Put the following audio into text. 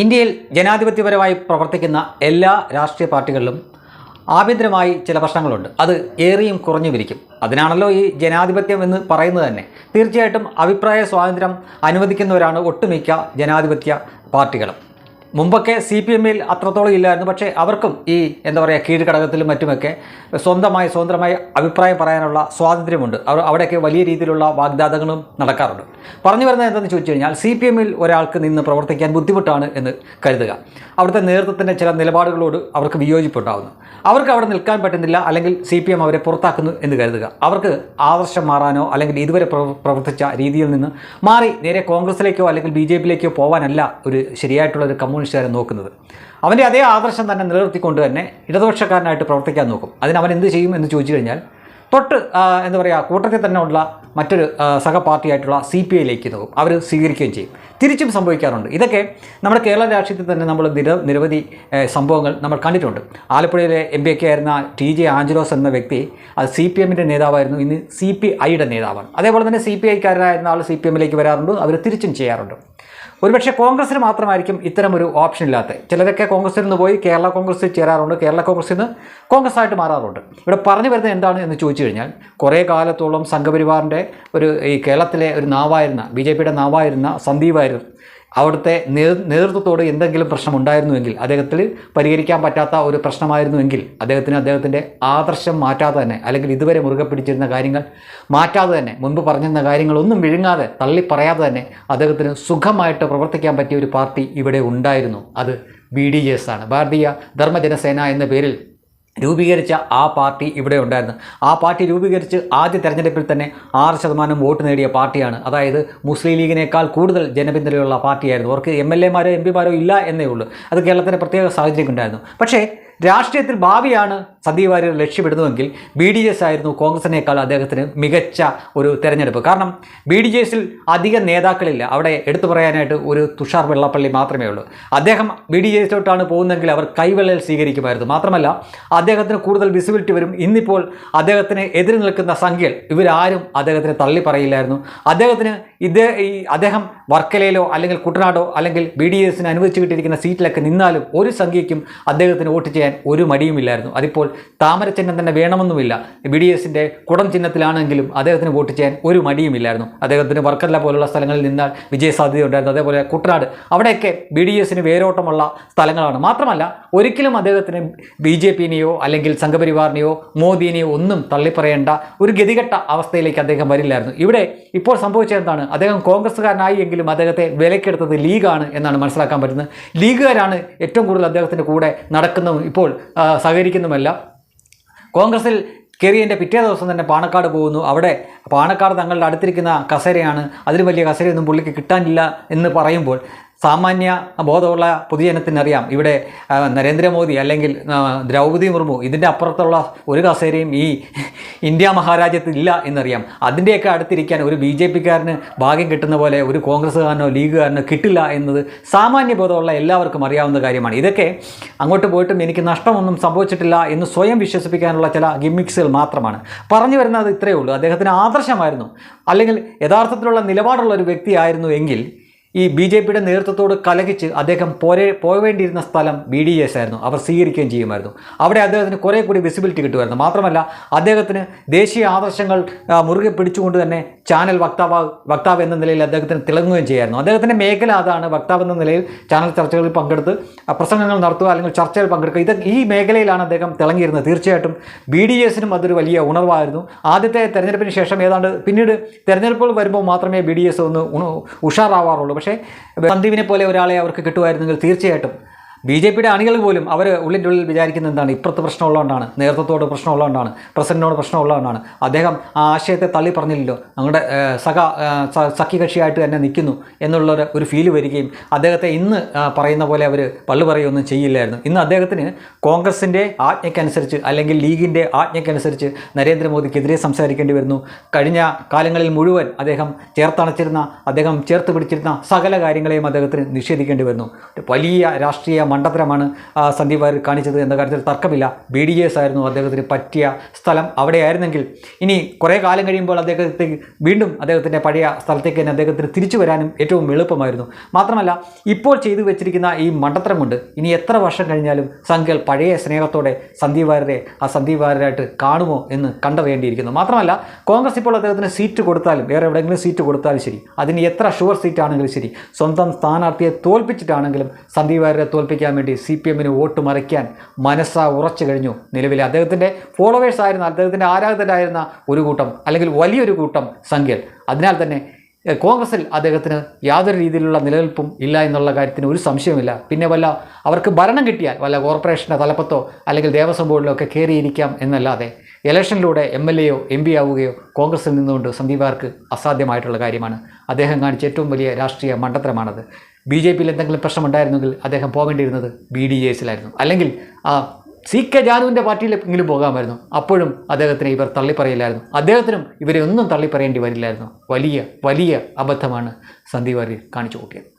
ഇന്ത്യയിൽ ജനാധിപത്യപരമായി പ്രവർത്തിക്കുന്ന എല്ലാ രാഷ്ട്രീയ പാർട്ടികളിലും ആഭ്യന്തരമായി ചില പ്രശ്നങ്ങളുണ്ട്. അത് ഏറിയും കുറഞ്ഞു വിരിക്കും അതിനാണല്ലോ ഈ ജനാധിപത്യം എന്ന് പറയുന്നത് തന്നെ. തീർച്ചയായിട്ടും അഭിപ്രായ സ്വാതന്ത്ര്യം അനുവദിക്കുന്നവരാണ് ഒട്ടുമിക്ക ജനാധിപത്യ പാർട്ടികളും. മുമ്പൊക്കെ സി പി എമ്മിൽ അത്രത്തോളം ഇല്ലായിരുന്നു. പക്ഷേ അവർക്കും ഈ എന്താ പറയുക കീഴ്ഘടകത്തിലും മറ്റുമൊക്കെ സ്വന്തമായി സ്വതന്ത്രമായി അഭിപ്രായം പറയാനുള്ള സ്വാതന്ത്ര്യമുണ്ട്. അവർ അവിടെയൊക്കെ വലിയ രീതിയിലുള്ള വാഗ്ദാതങ്ങളും നടക്കാറുണ്ട്. പറഞ്ഞു വരുന്നത് എന്താണെന്ന് ചോദിച്ചു കഴിഞ്ഞാൽ സി പി എമ്മിൽ ഒരാൾക്ക് നിന്ന് പ്രവർത്തിക്കാൻ ബുദ്ധിമുട്ടാണ് എന്ന് കരുതുക. അവിടുത്തെ നേതൃത്വത്തിന്റെ ചില നിലപാടുകളോട് അവർക്ക് വിയോജിപ്പുണ്ടാകുന്നു അവർക്ക് അവിടെ നിൽക്കാൻ പറ്റുന്നില്ല അല്ലെങ്കിൽ സി പി എം അവരെ പുറത്താക്കുന്നു എന്ന് കരുതുക. അവർക്ക് ആദർശം മാറാനോ അല്ലെങ്കിൽ ഇതുവരെ പ്രവർത്തിച്ച രീതിയിൽ നിന്ന് മാറി നേരെ കോൺഗ്രസിലേക്കോ അല്ലെങ്കിൽ ബി ജെ പിയിലേക്കോ പോകാനല്ല ഒരു ശരിയായിട്ടുള്ള ഒരു കമ്മ്യൂണിസ്റ്റുകാരൻ നോക്കുന്നത്. അവന്റെ അതേ ആദർശം തന്നെ നിലനിർത്തിക്കൊണ്ട് തന്നെ ഇടതുപക്ഷക്കാരനായിട്ട് പ്രവർത്തിക്കാൻ നോക്കും. അതിന് അവൻ എന്ത് ചെയ്യും എന്ന് ചോദിച്ചു കഴിഞ്ഞാൽ തൊട്ട് എന്താ പറയുക കൂട്ടത്തിൽ തന്നെ ഉള്ള മറ്റൊരു സഹപാർട്ടിയായിട്ടുള്ള സി പി ഐയിലേക്ക് നോക്കും. അവർ സ്വീകരിക്കുകയും ചെയ്യും. തിരിച്ചും സംഭവിക്കാറുണ്ട്. ഇതൊക്കെ നമ്മുടെ കേരള രാഷ്ട്രീയത്തിൽ തന്നെ നമ്മൾ നിര നിരവധി സംഭവങ്ങൾ നമ്മൾ കണ്ടിട്ടുണ്ട്. ആലപ്പുഴയിലെ എം പി ഒക്കെ ആയിരുന്ന ടി ജെ ആഞ്ചലോസ് എന്ന വ്യക്തി അത് സി പി എമ്മിന്റെ നേതാവായിരുന്നു. ഇന്ന് സി പി ഐയുടെ നേതാവാണ്. അതേപോലെ തന്നെ സി പി ഐക്കാരനായിരുന്ന ആൾ സി പി എമ്മിലേക്ക് വരാറുണ്ട്. അവർ തിരിച്ചും ചെയ്യാറുണ്ട്. ഒരുപക്ഷെ കോൺഗ്രസ്സിന് മാത്രമായിരിക്കും ഇത്തരമൊരു ഓപ്ഷൻ ഇല്ലാത്ത ചിലരൊക്കെ കോൺഗ്രസ്സിൽ നിന്ന് പോയി കേരള കോൺഗ്രസ്സിൽ ചേരാറുണ്ട് കേരള കോൺഗ്രസ്സിൽ നിന്ന് കോൺഗ്രസ് ആയിട്ട് മാറാറുണ്ട്. ഇവിടെ പറഞ്ഞു വരുന്നത് എന്താണ് എന്ന് ചോദിച്ചു കഴിഞ്ഞാൽ കുറേ കാലത്തോളം സംഘപരിവാറിന്റെ ഒരു ഈ കേരളത്തിലെ ഒരു നാവായിരുന്ന ബി ജെ പിയുടെ നാവായിരുന്ന സന്ദീപായിരുന്നു. അവിടുത്തെ നേതൃ നേതൃത്വത്തോട് എന്തെങ്കിലും പ്രശ്നം ഉണ്ടായിരുന്നുവെങ്കിൽ അദ്ദേഹത്തിൽ പരിഹരിക്കാൻ പറ്റാത്ത ഒരു പ്രശ്നമായിരുന്നുവെങ്കിൽ അദ്ദേഹത്തിന് അദ്ദേഹത്തിന്റെ ആദർശം മാറ്റാതെ തന്നെ അല്ലെങ്കിൽ ഇതുവരെ മുറുകെ പിടിച്ചിരുന്ന കാര്യങ്ങൾ മാറ്റാതെ തന്നെ മുൻപ് പറഞ്ഞിരുന്ന കാര്യങ്ങളൊന്നും വിഴുങ്ങാതെ തള്ളി പറയാതെ തന്നെ അദ്ദേഹത്തിന് സുഖമായിട്ട് പ്രവർത്തിക്കാൻ പറ്റിയ ഒരു പാർട്ടി ഇവിടെ ഉണ്ടായിരുന്നു. അത് ബി ഡി എസ് ആണ്. ഭാരതീയ ധർമ്മജനസേന എന്ന പേരിൽ രൂപീകരിച്ച ആ പാർട്ടി ഇവിടെ ഉണ്ടായിരുന്നു. ആ പാർട്ടി രൂപീകരിച്ച് ആദ്യ തെരഞ്ഞെടുപ്പിൽ തന്നെ ആറ് ശതമാനം വോട്ട് നേടിയ പാർട്ടിയാണ്. അതായത് മുസ്ലിം ലീഗിനേക്കാൾ കൂടുതൽ ജനപിന്തുണയുള്ള പാർട്ടിയായിരുന്നു. അവർക്ക് എം എൽ എമാരോ എം പിമാരോ ഇല്ല എന്നേ ഉള്ളൂ. അത് കേരളത്തിന്റെ പ്രത്യേക സാഹചര്യം ഉണ്ടായിരുന്നു. പക്ഷേ രാഷ്ട്രീയത്തിൽ ഭാവിയാണ് സന്ദീപ് വാര്യർ ലക്ഷ്യപ്പെടുന്നതെങ്കിൽ ബി ഡി എസ് ആയിരുന്നു കോൺഗ്രസിനേക്കാൾ അദ്ദേഹത്തിന് മികച്ച ഒരു തെരഞ്ഞെടുപ്പ്. കാരണം ബി ഡി എസിൽ അധിക നേതാക്കളില്ല. അവിടെ എടുത്തു പറയാനായിട്ട് ഒരു തുഷാർ വെള്ളപ്പള്ളി മാത്രമേ ഉള്ളൂ. അദ്ദേഹം ബി ഡി എസിലോട്ടാണ് പോകുന്നതെങ്കിൽ അവർ കൈവെള്ളൽ സ്വീകരിക്കുമായിരുന്നു. മാത്രമല്ല അദ്ദേഹത്തിന് കൂടുതൽ വിസിബിലിറ്റി വരും. ഇന്നിപ്പോൾ അദ്ദേഹത്തിന് എതിര് നിൽക്കുന്ന സംഖ്യകൾ ഇവരാരും അദ്ദേഹത്തിന് തള്ളി പറയില്ലായിരുന്നു. അദ്ദേഹത്തിന് ഇതേ ഈ അദ്ദേഹം വർക്കലയിലോ അല്ലെങ്കിൽ കുട്ടനാടോ അല്ലെങ്കിൽ ബി ഡി എസിന് അനുവദിച്ചു കിട്ടിയിരിക്കുന്ന സീറ്റിലൊക്കെ നിന്നാലും ഒരു സംഖ്യയ്ക്കും അദ്ദേഹത്തിന് വോട്ട് ചെയ്യാൻ ഒരു മടിയുമില്ലായിരുന്നു അതിപ്പോൾ താമര ചിഹ്നം തന്നെ വേണമെന്നുമില്ല. ബി ഡി എസിന്റെ കുടം ചിഹ്നത്തിലാണെങ്കിലും അദ്ദേഹത്തിന് വോട്ട് ചെയ്യാൻ ഒരു മടിയുമില്ലായിരുന്നു അദ്ദേഹത്തിന് വർക്കല പോലുള്ള സ്ഥലങ്ങളിൽ നിന്നാൽ വിജയസാധ്യത സാധ്യതയുണ്ടായിരുന്നു അതേപോലെ കുട്ടനാട്. അവിടെയൊക്കെ ബി ഡി എസിന് വേരോട്ടമുള്ള സ്ഥലങ്ങളാണ്. മാത്രമല്ല ഒരിക്കലും അദ്ദേഹത്തിന് ബി ജെ പിനെയോ അല്ലെങ്കിൽ സംഘപരിവാറിനെയോ മോദിനെയോ ഒന്നും തള്ളിപ്പറയേണ്ട ഒരു ഗതികെട്ട അവസ്ഥയിലേക്ക് അദ്ദേഹം വരില്ലായിരുന്നു. ഇവിടെ ഇപ്പോൾ സംഭവിച്ചത് എന്താണ്? അദ്ദേഹം കോൺഗ്രസ്സുകാരനായി എങ്കിലും അദ്ദേഹത്തെ വിലക്കെടുത്തത് ലീഗാണ് എന്നാണ് മനസ്സിലാക്കാൻ പറ്റുന്നത്. ലീഗുകാരാണ് ഏറ്റവും കൂടുതൽ അദ്ദേഹത്തിന്റെ കൂടെ നടക്കുന്നതും ഇപ്പോൾ സഹകരിക്കുന്നുമല്ല. കോൺഗ്രസിൽ കയറിയതിന്റെ പിറ്റേ ദിവസം തന്നെ പാണക്കാട് പോകുന്നു. അവിടെ പാണക്കാട് തങ്ങളുടെ അടുത്തിരിക്കുന്ന കസേരയാണ്. അതിന് വലിയ കസേരയൊന്നും പുള്ളിക്ക് കിട്ടാനില്ല എന്ന് പറയുമ്പോൾ സാമാന്യ ബോധമുള്ള പൊതുജനത്തിനറിയാം ഇവിടെ നരേന്ദ്രമോദി അല്ലെങ്കിൽ ദ്രൗപതി മുർമു ഇതിന്റെ അപ്പുറത്തുള്ള ഒരു കസേരയും ഈ ഇന്ത്യ മഹാരാജ്യത്തിൽ ഇല്ല എന്നറിയാം. അതിന്റെയൊക്കെ അടുത്തിരിക്കാൻ ഒരു ബി ജെ പിക്കാരന് ഭാഗ്യം കിട്ടുന്ന പോലെ ഒരു കോൺഗ്രസ്സുകാരനോ ലീഗുകാരനോ കിട്ടില്ല എന്നത് സാമാന്യ ബോധമുള്ള എല്ലാവർക്കും അറിയാവുന്ന കാര്യമാണ്. ഇതൊക്കെ അങ്ങോട്ട് പോയിട്ടും എനിക്ക് നഷ്ടമൊന്നും സംഭവിച്ചിട്ടില്ല എന്ന് സ്വയം വിശ്വസിപ്പിക്കാനുള്ള ചില ഗിമ്മിക്സുകൾ മാത്രമാണ്. പറഞ്ഞു വരുന്നത് ഇത്രയേ ഉള്ളൂ. അദ്ദേഹത്തിന് ആദർശമായിരുന്നു. അല്ലെങ്കിൽ യഥാർത്ഥത്തിലുള്ള നിലപാടുള്ള ഒരു വ്യക്തിയായിരുന്നു എങ്കിൽ ഈ ബി ജെ പിയുടെ നേതൃത്വത്തോട് കലഹിച്ച് അദ്ദേഹം പോരേ പോവേണ്ടിയിരുന്ന സ്ഥലം ബി ഡി എസ് ആയിരുന്നു. അവർ സ്വീകരിക്കുകയും ചെയ്യുമായിരുന്നു. അവിടെ അദ്ദേഹത്തിന് കുറേ കൂടി വിസിബിലിറ്റി കിട്ടുമായിരുന്നു. മാത്രമല്ല അദ്ദേഹത്തിന് ദേശീയ ആദർശങ്ങൾ മുറുകെ പിടിച്ചുകൊണ്ട് തന്നെ ചാനൽ വക്താവ് വക്താവ് എന്ന നിലയിൽ അദ്ദേഹത്തിന് തിളങ്ങുകയും ചെയ്യായിരുന്നു. അദ്ദേഹത്തിന്റെ മേഖല അതാണ്. വക്താവ് എന്ന നിലയിൽ ചാനൽ ചർച്ചകളിൽ പങ്കെടുത്ത് പ്രസംഗങ്ങൾ നടത്തുക അല്ലെങ്കിൽ ചർച്ചയിൽ പങ്കെടുക്കുക ഇത് ഈ മേഖലയിലാണ് അദ്ദേഹം തിളങ്ങിയിരുന്നത്. തീർച്ചയായിട്ടും ബി ഡി എസിനും അതൊരു വലിയ ഉണർവായിരുന്നു. ആദ്യത്തെ തെരഞ്ഞെടുപ്പിന് ശേഷം ഏതാണ്ട് പിന്നീട് തെരഞ്ഞെടുപ്പുകൾ വരുമ്പോൾ മാത്രമേ ബി ഡി എസ് ഒന്ന് ഉഷാറാവാറുള്ളൂ. പക്ഷേ സന്ദീപിനെ പോലെ ഒരാളെ അവർക്ക് കിട്ടുമായിരുന്നെങ്കിൽ തീർച്ചയായിട്ടും ബി ജെ പിയുടെ അണികൾ പോലും അവർ ഉള്ളിന്റെ ഉള്ളിൽ വിചാരിക്കുന്ന എന്താണ്? ഇപ്പുറത്ത് പ്രശ്നമുള്ളതുകൊണ്ടാണ് നേതൃത്വത്തോട് പ്രശ്നമുള്ളതുകൊണ്ടാണ് പ്രസിഡന്റിനോട് പ്രശ്നമുള്ളതുകൊണ്ടാണ്. അദ്ദേഹം ആ ആശയത്തെ തള്ളി പറഞ്ഞില്ലല്ലോ. ഏഹ്, സഖ സഖ്യകക്ഷിയായിട്ട് തന്നെ നിൽക്കുന്നു എന്നുള്ള ഒരു ഫീൽ വരികയും അദ്ദേഹത്തെ ഇന്ന് പറയുന്ന പോലെ അവർ പള്ളു പറയുകയൊന്നും ചെയ്യില്ലായിരുന്നു. ഇന്ന് അദ്ദേഹത്തിന് കോൺഗ്രസിന്റെ ആജ്ഞയ്ക്കനുസരിച്ച് അല്ലെങ്കിൽ ലീഗിന്റെ ആജ്ഞയ്ക്കനുസരിച്ച് നരേന്ദ്രമോദിക്കെതിരെ സംസാരിക്കേണ്ടി വരുന്നു. കഴിഞ്ഞ കാലങ്ങളിൽ മുഴുവൻ അദ്ദേഹം ചേർത്തണച്ചിരുന്ന അദ്ദേഹം ചേർത്ത് പിടിച്ചിരുന്ന സകല കാര്യങ്ങളെയും അദ്ദേഹത്തിന് നിഷേധിക്കേണ്ടി വരുന്നു. വലിയ രാഷ്ട്രീയ മണ്ടത്തരമാണ് സന്ദീപ് വാര്യർ കാണിച്ചത് എന്ന കാര്യത്തിൽ തർക്കമില്ല. ബി ഡി എസ് ആയിരുന്നു അദ്ദേഹത്തിന് പറ്റിയ സ്ഥലം അവിടെയായിരുന്നെങ്കിൽ. ഇനി കുറേ കാലം കഴിയുമ്പോൾ അദ്ദേഹത്തെ വീണ്ടും അദ്ദേഹത്തിന്റെ പഴയ സ്ഥലത്തേക്ക് തന്നെ അദ്ദേഹത്തിന് തിരിച്ചു വരാനും ഏറ്റവും എളുപ്പമായിരുന്നു. മാത്രമല്ല ഇപ്പോൾ ചെയ്തു വെച്ചിരിക്കുന്ന ഈ മണ്ടത്തരം കൊണ്ട് ഇനി എത്ര വർഷം കഴിഞ്ഞാലും സംഘികൾ പഴയ സ്നേഹത്തോടെ സന്ദീപ് വാര്യരെ ആ സന്ദീപ് വാര്യരായിട്ട് കാണുമോ എന്ന് കണ്ടറിയേണ്ടിയിരിക്കുന്നു. മാത്രമല്ല കോൺഗ്രസ് ഇപ്പോൾ അദ്ദേഹത്തിന് സീറ്റ് കൊടുത്താലും വേറെ എവിടെയെങ്കിലും സീറ്റ് കൊടുത്താലും ശരി. അതിന് എത്ര ഷുവർ സീറ്റാണെങ്കിലും ശരി. സ്വന്തം സ്ഥാനാർത്ഥിയെ തോൽപ്പിച്ചിട്ടാണെങ്കിലും സന്ദീപ് വാര്യരെ തോൽപ്പിക്കാൻ വേണ്ടി സി പി എമ്മിന് വോട്ട് മറിക്കാൻ മനസ്സാ ഉറച്ചു കഴിഞ്ഞു നിലവിൽ. അദ്ദേഹത്തിന്റെ ഫോളോവേഴ്സ് ആയിരുന്ന അദ്ദേഹത്തിന്റെ ആരാധകരായിരുന്ന ഒരു കൂട്ടം അല്ലെങ്കിൽ വലിയൊരു കൂട്ടം സംഖ്യകൾ. അതിനാൽ തന്നെ കോൺഗ്രസിൽ അദ്ദേഹത്തിന് യാതൊരു രീതിയിലുള്ള നിലനിൽപ്പും ഇല്ല എന്നുള്ള കാര്യത്തിന് ഒരു സംശയമില്ല പിന്നെ വല്ല അവർക്ക് ഭരണം കിട്ടിയാൽ വല്ല കോർപ്പറേഷന്റെ തലപ്പത്തോ അല്ലെങ്കിൽ ദേവസ്വം ബോർഡിലോ ഒക്കെ കയറിയിരിക്കാം എന്നല്ലാതെ ഇലക്ഷനിലൂടെ എം എൽ എയോ എം പി ആവുകയോ കോൺഗ്രസിൽ നിന്നുകൊണ്ട് സന്ദീപാർക്ക് അസാധ്യമായിട്ടുള്ള കാര്യമാണ്. അദ്ദേഹം കാണിച്ച ഏറ്റവും വലിയ രാഷ്ട്രീയ മണ്ടത്തരമാണത്. ബി ജെ പിയിൽ എന്തെങ്കിലും പ്രശ്നമുണ്ടായിരുന്നെങ്കിൽ അദ്ദേഹം പോകേണ്ടിയിരുന്നത് ബി ഡി ജെ എസിലായിരുന്നു. അല്ലെങ്കിൽ ആ സി കെ ജാനുവിന്റെ പാർട്ടിയിലെങ്കിലും പോകാമായിരുന്നു. അപ്പോഴും അദ്ദേഹത്തിന് ഇവർ തള്ളിപ്പറയില്ലായിരുന്നു. അദ്ദേഹത്തിനും ഇവരെ ഒന്നും തള്ളിപ്പറയേണ്ടി വരില്ലായിരുന്നു. വലിയ വലിയ അബദ്ധമാണ് സന്ദീപ് വാര്യർ കാണിച്ചു കൂട്ടിയത്.